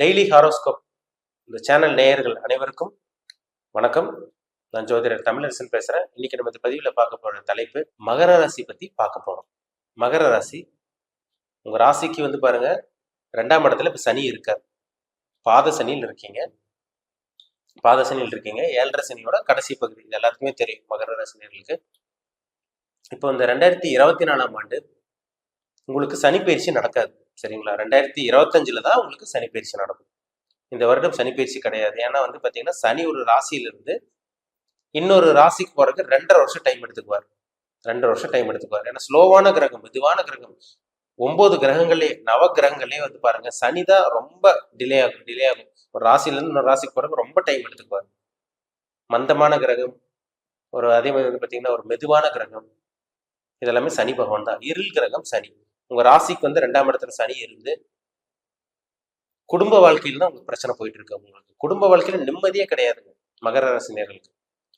Daily horoscope இந்த channel நேயர்கள் அனைவருக்கும் வணக்கம். நான் ஜோதிடர் தமிழரசன் பேசுறேன். இன்னைக்கு நம்ம பதிவில் பார்க்க போற தலைப்பு மகர ராசி பத்தி பார்க்க போறோம். மகர ராசி உங்க ராசிக்கு வந்து பாருங்க ரெண்டாம் இடத்துல இப்ப சனி இருக்கார். பாத சனியில் இருக்கீங்க. பாத சனியில் இருக்கீங்க. ஏழரை சனியோட கடைசி பகுதி. இது எல்லாத்துக்குமே தெரியும் மகர ராசினியர்களுக்கு. இப்போ இந்த ரெண்டாயிரத்தி இருபத்தி நாலாம் ஆண்டு உங்களுக்கு சனி பயிற்சி நடக்காது. சரிங்களா? ரெண்டாயிரத்தி இருபத்தஞ்சில் தான் உங்களுக்கு சனி பயிற்சி நடக்கும். இந்த வருடம் சனி பயிற்சி கிடையாது. ஏன்னா வந்து பார்த்தீங்கன்னா சனி ஒரு ராசியிலிருந்து இன்னொரு ராசிக்கு போகிறதுக்கு ரெண்டரை வருஷம் டைம் எடுத்துக்குவார். ரெண்டரை வருஷம் டைம் எடுத்துக்குவார். ஏன்னா ஸ்லோவான கிரகம் மெதுவான கிரகம். ஒன்பது கிரகங்களே நவ கிரகங்களே வந்து பாருங்க சனி தான் ரொம்ப டிலே ஆகும் டிலே ஆகும். ஒரு ராசியிலேருந்து இன்னொரு ராசிக்கு போகிறதுக்கு ரொம்ப டைம் எடுத்துக்குவார். மந்தமான கிரகம் ஒரு அதே மாதிரி வந்து பார்த்தீங்கன்னா ஒரு மெதுவான கிரகம். இதெல்லாமே சனி பகவான் தான். இருள் கிரகம் சனி. உங்க ராசிக்கு வந்து ரெண்டாம் இடத்துல சனி இருந்து குடும்ப வாழ்க்கையில தான் உங்களுக்கு பிரச்சனை போயிட்டு இருக்கு உங்களுக்கு. குடும்ப வாழ்க்கையில நிம்மதியே கிடையாதுங்க மகர ராசினியர்களுக்கு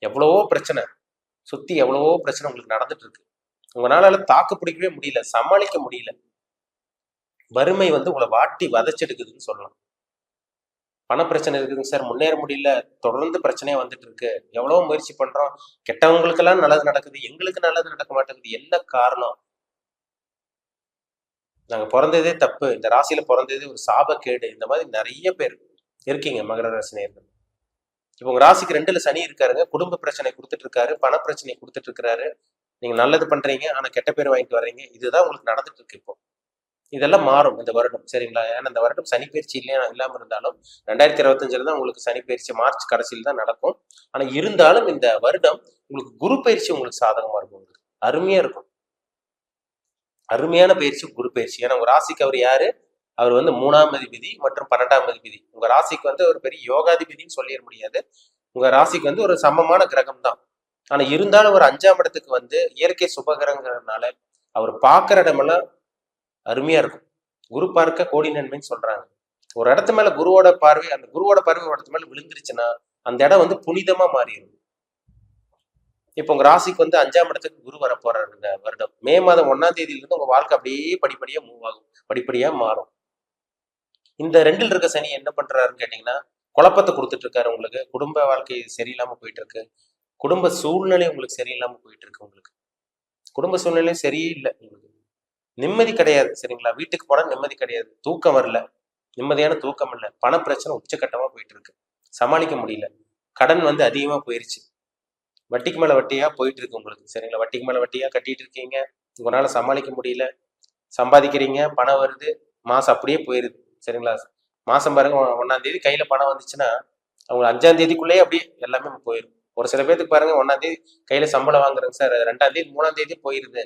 எவ்வளவோ பிரச்சனை சுத்தி எவ்வளவோ பிரச்சனை உங்களுக்கு நடந்துட்டு இருக்கு. உங்களால தாக்கு பிடிக்கவே முடியல சமாளிக்க முடியல. வறுமை வந்து உங்களை வாட்டி வதச்செடுக்குதுன்னு சொல்லலாம். பண பிரச்சனை இருக்குதுங்க சார் முன்னேற முடியல தொடர்ந்து பிரச்சனையே வந்துட்டு இருக்கு. எவ்வளவோ முயற்சி பண்றோம். கெட்டவங்களுக்கெல்லாம் நல்லது நடக்குது எங்களுக்கு நல்லது நடக்க மாட்டேங்குது. என்ன காரணம்? நாங்கள் பிறந்ததே தப்பு. இந்த ராசியில் பிறந்ததே ஒரு சாபக்கேடு. இந்த மாதிரி நிறைய பேர் இருக்கீங்க மகர ராசினியர்கள் இப்போ உங்கள் ராசிக்கு ரெண்டில் சனி இருக்காருங்க. குடும்ப பிரச்சனை கொடுத்துட்டு இருக்காரு. பண பிரச்சனை கொடுத்துட்டு இருக்காரு நல்லது பண்ணுறீங்க ஆனால் கெட்ட பேர் வாங்கிட்டு வர்றீங்க. இதுதான் உங்களுக்கு நடந்துட்டு இருக்கு இப்போ. இதெல்லாம் மாறும் இந்த வருடம். சரிங்களா? ஏன்னா இந்த வருடம் சனி பயிற்சி இல்லையா இல்லாமல் இருந்தாலும் ரெண்டாயிரத்தி இருபத்தஞ்சில் தான் உங்களுக்கு சனி பயிற்சி மார்ச் கடைசியில் தான் நடக்கும். ஆனால் இருந்தாலும் இந்த வருடம் உங்களுக்கு குரு பயிற்சி உங்களுக்கு சாதகமாக இருக்கும். உங்களுக்கு அருமையாக இருக்கும். அருமையான பயிற்சி குரு பயிற்சி. ஏன்னா உங்க ராசிக்கு அவர் யாரு? அவர் வந்து மூணாம் அதிபதி மற்றும் பன்னெண்டாம் அதிபதி. உங்க ராசிக்கு வந்து ஒரு பெரிய யோகாதிபதினு சொல்லிட முடியாது. உங்க ராசிக்கு வந்து ஒரு சமமான கிரகம் தான் ஆனா இருந்தாலும் ஒரு அஞ்சாம் இடத்துக்கு வந்து இயற்கை சுபகிரகங்கிறதுனால அவர் பார்க்குற இடமெல்லாம் அருமையா இருக்கும். குரு பார்க்க கோடி நன்மைன்னு சொல்றாங்க. ஒரு இடத்து மேல குருவோட பார்வை அந்த குருவோட பார்வை ஒரு இடத்து மேல விழுந்துருச்சுன்னா அந்த இடம் வந்து புனிதமா மாறிடும். இப்போ உங்க ராசிக்கு வந்து அஞ்சாம் இடத்துக்கு குரு வர போறாரு வருடம். மே மாதம் ஒன்னாம் தேதியிலிருந்து உங்க வாழ்க்கை அப்படியே படிப்படியா மூவ் ஆகும் படிப்படியா மாறும். இந்த ரெண்டில் இருக்க சனி என்ன பண்றாருன்னு கேட்டீங்கன்னா குழப்பத்தை கொடுத்துட்டு இருக்காரு உங்களுக்கு. குடும்ப வாழ்க்கை சரியில்லாம போயிட்டு இருக்கு குடும்ப சூழ்நிலை உங்களுக்கு சரியில்லாம போயிட்டு இருக்கு உங்களுக்கு. குடும்ப சூழ்நிலை சரியே இல்லை உங்களுக்கு. நிம்மதி கிடையாது சரிங்களா? வீட்டுக்கு போனா நிம்மதி கிடையாது. தூக்கம் வரல. நிம்மதியான தூக்கம் இல்லை. பண பிரச்சனை உச்சக்கட்டமா போயிட்டு இருக்கு சமாளிக்க முடியல. கடன் வந்து அதிகமா போயிருச்சு. வட்டிக்கு மேல வட்டியா போயிட்டு இருக்கு உங்களுக்கு சரிங்களா? வட்டிக்கு மேல வட்டியா கட்டிட்டு இருக்கீங்க. உங்களால சமாளிக்க முடியல. சம்பாதிக்கிறீங்க பணம் வருது மாசம் அப்படியே போயிருது சரிங்களா? மாசம் பாருங்க ஒ- தேதி கையில பணம் வந்துச்சுன்னா அவங்க அஞ்சாம் தேதிக்குள்ளேயே அப்படியே எல்லாமே போயிடும் ஒரு சில பேருக்கு பாருங்க ஒண்ணாம் தேதி கையில சம்பளம் வாங்குறேங்க சார் ரெண்டாம் தேதி மூணாம் தேதி போயிருது.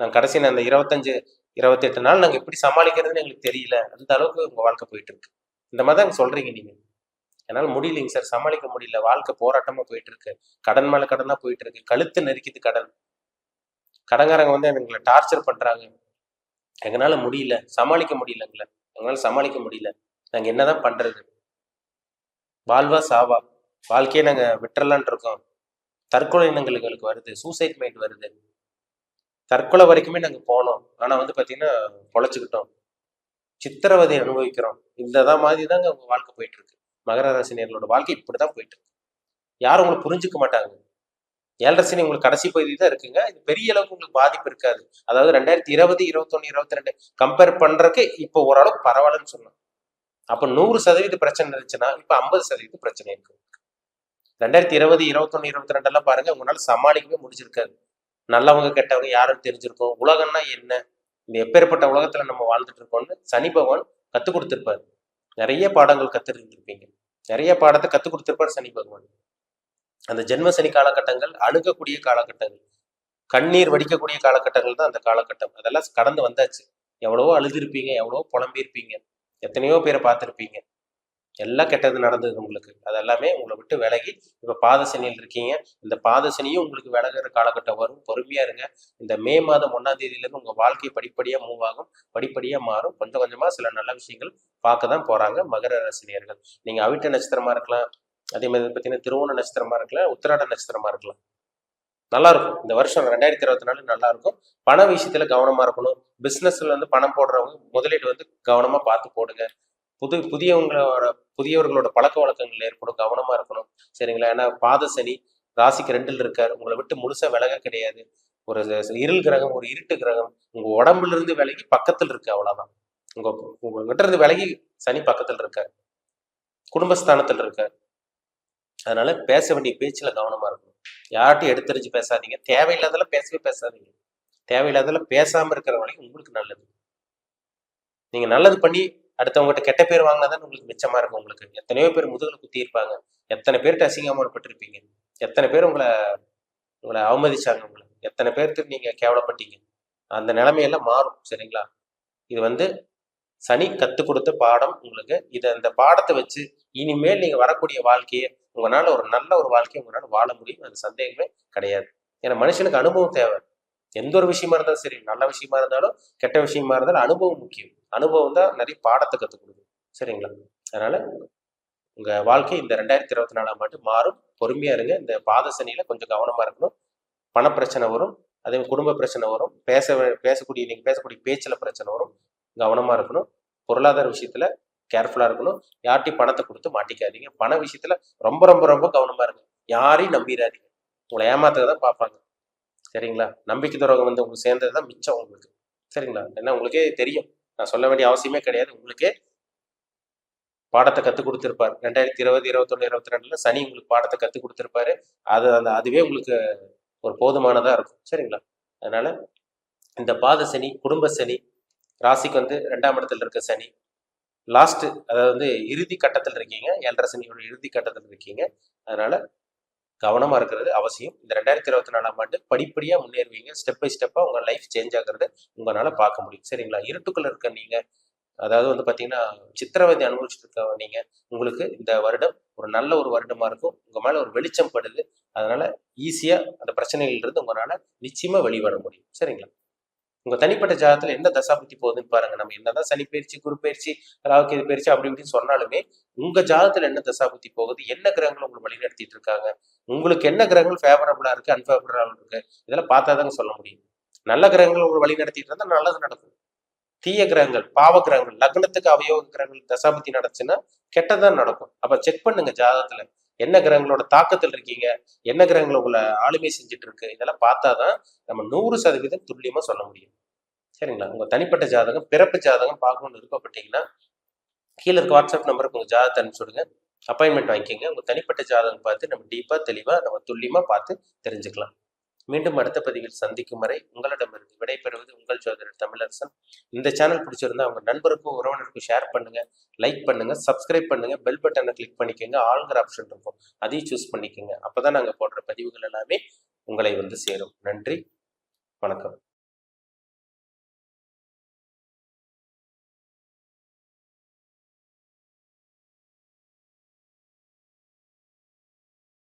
நான் கடைசி அந்த இருபத்தஞ்சு இருபத்தெட்டு நாள் நாங்க எப்படி சமாளிக்கிறதுன்னு எங்களுக்கு தெரியல. அந்த அளவுக்கு உங்க வாழ்க்கை போயிட்டு இருக்கு. இந்த மாதிரி தான் சொல்றீங்க நீங்க. என்னால் முடியலைங்க சார். சமாளிக்க முடியல. வாழ்க்கை போராட்டமா போயிட்டு இருக்கு கடன் மேல கடனா போயிட்டு இருக்கு கழுத்து நெருக்கிது கடன். கடன்காரங்க வந்து எங்களை டார்ச்சர் பண்றாங்க. எங்களால முடியல. சமாளிக்க முடியல எங்களை. எங்களால சமாளிக்க முடியல. நாங்க என்னதான் பண்றது? வாழ்வா சாவா? வாழ்க்கையை நாங்க விட்டுறலான் இருக்கோம். தற்கொலை இனங்களுக்கு எங்களுக்கு வருது. சூசைட் மைண்ட் வருது. தற்கொலை வரைக்குமே நாங்க போனோம். ஆனா வந்து பாத்தீங்கன்னா பொழைச்சுக்கிட்டோம். சித்திரவதை அனுபவிக்கிறோம். இந்த தான் மாதிரி தாங்க உங்க வாழ்க்கை போயிட்டு இருக்கு மகர ராசினியர்களோட வாழ்க்கை இப்படிதான் போயிட்டு இருக்கு. யாரும் உங்களை புரிஞ்சுக்க மாட்டாங்க. ஏழரசனி உங்களுக்கு கடைசி பகுதி தான் இருக்குங்க. இது பெரிய அளவுக்கு உங்களுக்கு பாதிப்பு இருக்காது. அதாவது ரெண்டாயிரத்தி இருபது இருபத்தொன்னு இருபத்தி ரெண்டு கம்பேர் பண்றதுக்கு இப்போ ஓரளவுக்கு பரவாயில்லன்னு சொன்னோம் அப்ப நூறு சதவீத பிரச்சனை இருந்துச்சுன்னா இப்போ ஐம்பது சதவீத பிரச்சனை இருக்கு. ரெண்டாயிரத்தி இருபது இருபத்தொன்னு இருபத்தி ரெண்டு எல்லாம் பாருங்க உங்களால சமாளிக்கவே முடிஞ்சிருக்காது. நல்லவங்க கெட்டவங்க யாரும் தெரிஞ்சிருக்கோம். உலகம்னா என்ன? இந்த எப்பேற்பட்ட உலகத்துல நம்ம வாழ்ந்துட்டு இருக்கோம்னு சனி பகவான் கத்து கொடுத்திருப்பாரு. நிறைய பாடங்கள் கத்துருந்துருப்பீங்க நிறைய பாடத்தை கத்து கொடுத்துருப்பார் சனி பகவான். அந்த ஜென்ம சனி காலகட்டங்கள் அணுகக்கூடிய காலகட்டங்கள் கண்ணீர் வடிக்கக்கூடிய காலகட்டங்கள் தான் அந்த காலகட்டம். அதெல்லாம் கடந்து வந்தாச்சு. எவ்வளவோ அழுதுருப்பீங்க எவ்வளவோ புலம்பியிருப்பீங்க எத்தனையோ பேரை பார்த்துருப்பீங்க. எல்லாம் கெட்டது நடந்தது உங்களுக்கு. அதெல்லாமே உங்களை விட்டு விலகி இப்போ பாதசனியில் இருக்கீங்க. இந்த பாதசனியும் உங்களுக்கு விலகிற காலகட்டம் வரும். பொறுமையா இருங்க. இந்த மே மாதம் ஒன்னாம் தேதியில உங்க வாழ்க்கை படிப்படியா மூவ் ஆகும். படிப்படியா மாறும். கொஞ்சம் கொஞ்சமா சில நல்ல விஷயங்கள் பார்க்க தான் போறாங்க மகர ராசினியர்கள். நீங்க அவிட்ட நட்சத்திரமா இருக்கலாம். அதே மாதிரி பார்த்தீங்கன்னா திருவோண நட்சத்திரமா இருக்கலாம். உத்திராட நட்சத்திரமா இருக்கலாம். நல்லா இருக்கும். இந்த வருஷம் ரெண்டாயிரத்தி இருபத்தி நாலு நல்லா இருக்கும். பண விஷயத்துல கவனமா இருக்கணும். பிசினஸ்ல வந்து பணம் போடுறவங்க முதலீடு வந்து கவனமா பார்த்து போடுங்க. புது புதியவங்களோட புதியவர்களோட பழக்க வழக்கங்கள் ஏற்படும் கவனமா இருக்கணும். சரிங்களா? ஏன்னா பாத சனி ராசிக்கு ரெண்டில் இருக்கார். உங்களை விட்டு முழுசா விலக கிடையாது. ஒரு இருள் கிரகம் ஒரு இருட்டு கிரகம் உங்க உடம்புல இருந்து விலகி பக்கத்தில் இருக்கு அவ்வளவுதான். உங்க உங்ககிட்ட இருந்து விலகி சனி பக்கத்தில் இருக்கார். குடும்பஸ்தானத்தில் இருக்கார். அதனால பேச வேண்டிய பேச்சுல கவனமா இருக்கணும். யார்ட்டையும் எடுத்தறிஞ்சு பேசாதீங்க. தேவையில்லாதெல்லாம் பேசவே பேசாதீங்க. தேவையில்லாதெல்லாம் பேசாம இருக்கிற வரைக்கும் உங்களுக்கு நல்லது. நீங்க நல்லது பண்ணி அடுத்தவங்ககிட்ட கெட்ட பேர் வாங்கினாதான் உங்களுக்கு மிச்சமா இருக்கும் உங்களுக்கு. எத்தனையோ பேர் முதுகில் குத்தி இருப்பாங்க. எத்தனை பேர்கிட்ட அசிங்கமானப்பட்டிருப்பீங்க எத்தனை பேர் உங்களை உங்களை அவமதிச்சாங்க உங்களை எத்தனை பேர்த்துக்கு நீங்க கேவலப்பட்டீங்க. அந்த நிலைமையெல்லாம் மாறும் சரிங்களா? இது வந்து சனி கற்றுக் கொடுத்த பாடம் உங்களுக்கு. இதை இந்த பாடத்தை வச்சு இனிமேல் நீங்க வரக்கூடிய வாழ்க்கையை உங்களால ஒரு நல்ல ஒரு வாழ்க்கையை உங்களால வாழ முடியும். அது சந்தேகமே கிடையாது. ஏன்னா மனுஷனுக்கு அனுபவம் தேவை. எந்த ஒரு விஷயமா இருந்தாலும் சரி நல்ல விஷயமா இருந்தாலும் கெட்ட விஷயமா இருந்தாலும் அனுபவம் முக்கியம். அனுபவம் தான் நிறைய பாடத்தை கற்றுக் கொடுக்கும் சரிங்களா? அதனால உங்க வாழ்க்கை இந்த ரெண்டாயிரத்தி இருபத்தி நாலாம் ஆண்டு மாறும். பொறுமையா இருங்க. இந்த பாத சனியில கொஞ்சம் கவனமா இருக்கணும். பணப்பிரச்சனை வரும். அதே குடும்ப பிரச்சனை வரும். பேச பேசக்கூடிய நீங்க பேசக்கூடிய பேச்சில் பிரச்சனை வரும். கவனமா இருக்கணும். பொருளாதார விஷயத்துல கேர்ஃபுல்லா இருக்கணும். யார்ட்டையும் பணத்தை கொடுத்து மாட்டிக்காதீங்க. பண விஷயத்துல ரொம்ப ரொம்ப ரொம்ப கவனமா இருங்க. யாரையும் நம்பிடாதீங்க. உங்களை ஏமாத்துறத தான் பார்ப்பாங்க. சரிங்களா? நம்பிக்கை துரோகம் வந்து உங்களுக்கு சேர்ந்தது தான் மிச்சம் உங்களுக்கு. சரிங்களா? ஏன்னா உங்களுக்கே தெரியும். நான் சொல்ல வேண்டிய அவசியமே கிடையாது. உங்களுக்கே பாடத்தை கற்றுக் கொடுத்துருப்பார். ரெண்டாயிரத்தி இருபது இருபத்தொன்னு இருபத்தி ரெண்டுல சனி உங்களுக்கு பாடத்தை கற்றுக் கொடுத்துருப்பாரு. அது அந்த அதுவே உங்களுக்கு ஒரு போதுமானதாக இருக்கும். சரிங்களா? அதனால இந்த பாத சனி குடும்ப சனி ராசிக்கு வந்து ரெண்டாம் இடத்துல இருக்க சனி லாஸ்ட் அதாவது வந்து இறுதி கட்டத்தில் இருக்கீங்க. ஏழரை சனியோட இறுதி கட்டத்தில் இருக்கீங்க. அதனால கவனமாக இருக்கிறது அவசியம். இந்த ரெண்டாயிரத்தி இருபத்தி நாலாம் ஆண்டு படிப்படியாக முன்னேறுவீங்க. ஸ்டெப் பை ஸ்டெப்பாக உங்கள் லைஃப் சேஞ்ச் ஆகிறது உங்களால் பார்க்க முடியும். சரிங்களா? இருட்டுக்குள்ள இருக்க நீங்கள் அதாவது வந்து பார்த்தீங்கன்னா சித்திரவதை அனுபவிச்சுட்டு இருக்க நீங்கள் உங்களுக்கு இந்த வருடம் ஒரு நல்ல ஒரு வருடமாக இருக்கும். உங்கள் மேலே ஒரு வெளிச்சம் படுது. அதனால ஈஸியாக அந்த பிரச்சனைகள் இருந்து உங்களால் நிச்சயமாக வெளிவர முடியும். சரிங்களா? உங்க தனிப்பட்ட ஜாதகத்துல என்ன தசாபுத்தி போகுதுன்னு பாருங்க. நம்ம என்னதான் சனி பயிற்சி குரு பயிற்சி ராகுக்கு பயிற்சி அப்படி இப்படின்னு சொன்னாலுமே உங்க ஜாதகத்துல என்ன தசாபுத்தி போகுது? என்ன கிரகங்கள் உங்களை வழிநடத்திட்டு இருக்காங்க? உங்களுக்கு என்ன கிரகங்கள் ஃபேவரபிளா இருக்கு அன்ஃபேவரபிளா இருக்கு? இதெல்லாம் பார்த்தாதாங்க சொல்ல முடியும். நல்ல கிரகங்கள் உங்களை வழி நடத்திட்டு இருந்தா நல்லது நடக்கும். தீய கிரகங்கள் பாவ கிரகங்கள் லக்னத்துக்கு அவயோக கிரகங்கள் தசாபுத்தி நடச்சுன்னா கெட்டதான் நடக்கும். அப்ப செக் பண்ணுங்க ஜாதகத்துல. என்ன கிரகங்களோட தாக்கத்தில் இருக்கீங்க? என்ன கிரகங்களை உங்களை ஆளுமை செஞ்சுட்டு இருக்கு இதெல்லாம் பார்த்தாதான் நம்ம நூறு சதவீதம் துல்லியமா சொல்ல முடியும். சரிங்களா? உங்க தனிப்பட்ட ஜாதகம் பிறப்பு ஜாதகம் பார்க்கணும்னு விருப்பப்பட்டீங்கன்னா கீழே இருக்க வாட்ஸ்அப் நம்பருக்கு உங்க ஜாதகத்தை அனுப்பிச்சுடுங்க அப்பாயின்மெண்ட் வாங்கிக்கோங்க. உங்க தனிப்பட்ட ஜாதகம் பார்த்து நம்ம டீப்பா தெளிவா நம்ம துல்லியமா பார்த்து தெரிஞ்சுக்கலாம். மீண்டும் அடுத்த பதிவில் சந்திக்கும் வரை உங்களிடமிருந்து விடைபெறுவது உங்கள் ஜோதிடர் தமிழரசன். இந்த சேனல் பிடிச்சிருந்தா உங்க நண்பருக்கும் உறவினருக்கும் ஷேர் பண்ணுங்க லைக் பண்ணுங்க சப்ஸ்கிரைப் பண்ணுங்க பெல் பட்டனை கிளிக் பண்ணிக்கோங்க ஆளுங்கிற ஆப்ஷன் இருக்கும். அதையும் சூஸ் பண்ணிக்கோங்க. அப்பதான் நாங்க போடுற பதிவுகள் எல்லாமே உங்களை வந்து சேரும். நன்றி வணக்கம்.